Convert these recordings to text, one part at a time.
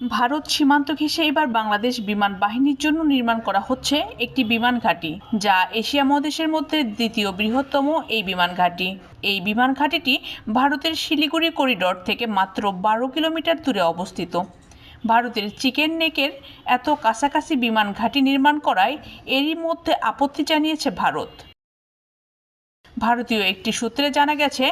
ভারত সীমান্ত ঘেঁষে এবার বাংলাদেশ বিমান বাহিনীর জন্য নির্মাণ করা হচ্ছে একটি বিমান ঘাঁটি, যা এশিয়া মহাদেশের মধ্যে দ্বিতীয় বৃহত্তম এই বিমান ঘাঁটি। এই বিমান ঘাঁটিটি ভারতের শিলিগুড়ি করিডর থেকে মাত্র বারো কিলোমিটার দূরে অবস্থিত। ভারতের চিকেন নেকের এত কাছাকাছি বিমান ঘাঁটি নির্মাণ করায় এরই মধ্যে আপত্তি জানিয়েছে ভারত। ভারতীয় একটি সূত্রে জানা গেছে,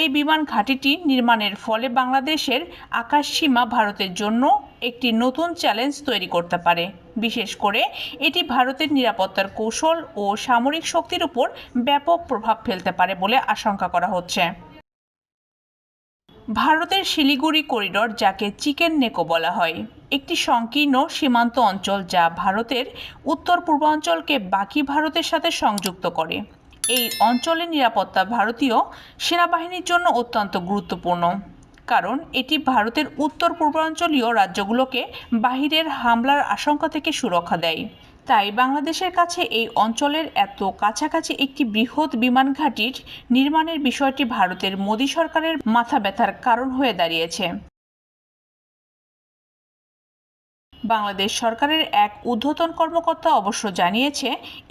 এই বিমান ঘাঁটিটি নির্মাণের ফলে বাংলাদেশের আকাশসীমা ভারতের জন্য একটি নতুন চ্যালেঞ্জ তৈরি করতে পারে। বিশেষ করে এটি ভারতের নিরাপত্তার কৌশল ও সামরিক শক্তির উপর ব্যাপক প্রভাব ফেলতে পারে বলে আশঙ্কা করা হচ্ছে। ভারতের শিলিগুড়ি করিডর, যাকে চিকেন নেকো বলা হয়, একটি সংকীর্ণ সীমান্ত অঞ্চল যা ভারতের উত্তর পূর্বাঞ্চলকে বাকি ভারতের সাথে সংযুক্ত করে। এই অঞ্চলের নিরাপত্তা ভারতীয় সেনাবাহিনীর জন্য অত্যন্ত গুরুত্বপূর্ণ। কারণ এটি ভারতের উত্তর পূর্বাঞ্চলীয় রাজ্যগুলোকে বাহিরের হামলার আশঙ্কা থেকে সুরক্ষা দেয়। তাই বাংলাদেশের কাছে এই অঞ্চলের এত কাছাকাছি একটি বৃহৎ বিমান ঘাঁটির নির্মাণের বিষয়টি ভারতের মোদী সরকারের মাথা ব্যথার কারণ হয়ে দাঁড়িয়েছে। বাংলাদেশ সরকারের এক ঊর্ধ্বতন কর্মকর্তা অবশ্য জানিয়েছে,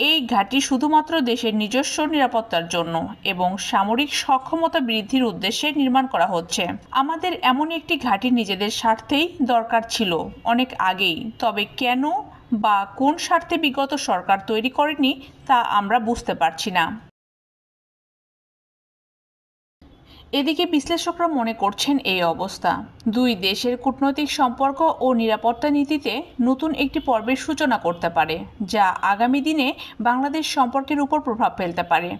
এই ঘাঁটি শুধুমাত্র দেশের নিজস্ব নিরাপত্তার জন্য এবং সামরিক সক্ষমতা বৃদ্ধির উদ্দেশ্যে নির্মাণ করা হচ্ছে। আমাদের এমন একটি ঘাঁটি নিজেদের স্বার্থেই দরকার ছিল অনেক আগেই। তবে কেন বা কোন স্বার্থে বিগত সরকার তৈরি করেনি তা আমরা বুঝতে পারছি না। এদিকে বিশ্লেষকরা মনে করছেন এই অবস্থা। দুই দেশের কূটনৈতিক সম্পর্ক ও নিরাপত্তা নীতিতে নতুন একটি পর্বের সূচনা করতে পারে, যা আগামী দিনে বাংলাদেশ সম্পর্কের উপর প্রভাব ফেলতে পারে।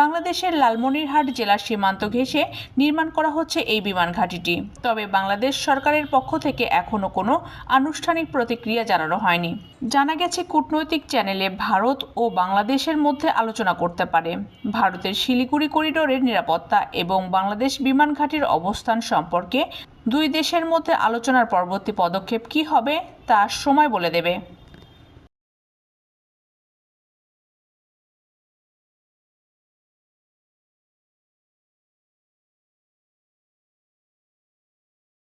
বাংলাদেশের লালমনিরহাট জেলার সীমান্ত ঘেঁষে নির্মাণ করা হচ্ছে এই বিমান ঘাঁটিটি। তবে বাংলাদেশ সরকারের পক্ষ থেকে এখনও কোনো আনুষ্ঠানিক প্রতিক্রিয়া জানানো হয়নি। জানা গেছে, কূটনৈতিক চ্যানেলে ভারত ও বাংলাদেশের মধ্যে আলোচনা করতে পারে। ভারতের শিলিগুড়ি করিডোরের নিরাপত্তা এবং বাংলাদেশ বিমান ঘাঁটির অবস্থান সম্পর্কে দুই দেশের মধ্যে আলোচনার পরবর্তী পদক্ষেপ কী হবে তা সময় বলে দেবে।